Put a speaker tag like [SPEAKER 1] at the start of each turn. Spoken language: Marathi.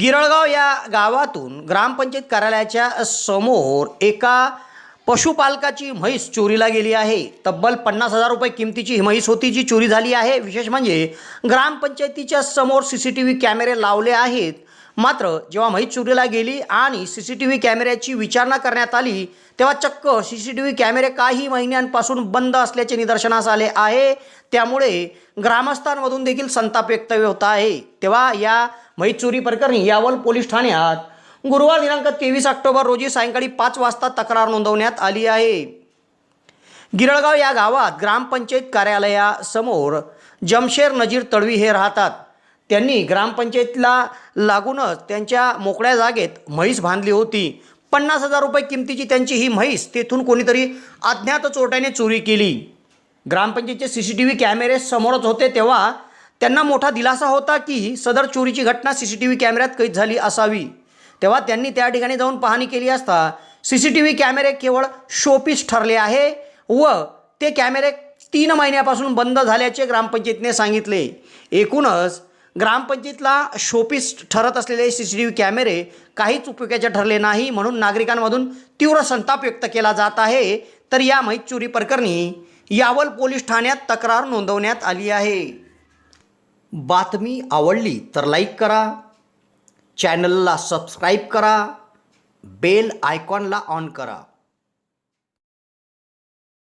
[SPEAKER 1] गिरळगाव या गावातून ग्रामपंचायत कार्यालयाच्या समोर एका पशुपालकाची म्हैस चोरीला गेली आहे. तब्बल पन्नास हजार रुपये किमतीची ही म्हैस होती जी चोरी झाली आहे. विशेष म्हणजे ग्रामपंचायतीच्या समोर सी सी टी व्ही कॅमेरे लावले आहेत. मात्र जेव्हा म्हैस चोरीला गेली आणि सी सी टी व्ही कॅमेऱ्याची विचारणा करण्यात आली तेव्हा चक्क सी सी टी व्ही कॅमेरे काही महिन्यांपासून बंद असल्याचे निदर्शनास आले आहे. त्यामुळे ग्रामस्थांमधून देखील संताप व्यक्त होत आहे. तेव्हा या म्हैस चोरी प्रकरणी यावल पोलीस ठाण्यात गुरुवार दिनांक तेवीस ऑक्टोबर रोजी सायंकाळी पाच वाजता तक्रार नोंदवण्यात आली आहे. गिरळगाव या गावात ग्रामपंचायत कार्यालयासमोर जमशेर नजीर तडवी हे राहतात. त्यांनी ग्रामपंचायतीला लागूनच त्यांच्या मोकळ्या जागेत म्हैस बांधली होती. पन्नास हजार रुपये किमतीची त्यांची ही म्हैस तेथून कोणीतरी अज्ञात चोरट्याने चोरी केली. ग्रामपंचायतचे सी सी टी व्ही कॅमेरे समोरच होते तेव्हा त्यांना मोठा दिलासा होता की सदर चोरीची घटना सी सी टी व्ही कॅमेऱ्यात कैद झाली असावी. तेव्हा त्यांनी त्या ठिकाणी जाऊन पाहणी केली असता सी सी टी व्ही कॅमेरे केवळ शोपीस ठरले आहे व ते कॅमेरे तीन महिन्यापासून बंद झाल्याचे ग्रामपंचायतीने सांगितले. एकूणच ग्रामपंचायतीला शोपीस ठरत असलेले सी सी टी व्ही कॅमेरे काहीच उपयोगाचे ठरले नाही म्हणून नागरिकांमधून तीव्र संताप व्यक्त केला जात आहे. तर या माहीत चोरी प्रकरणी यावल पोलीस ठाण्यात तक्रार नोंदवण्यात आली आहे. बातमी आवडली तर लाईक करा. चॅनलला सबस्क्राईब करा. बेल आयकॉनला ऑन करा.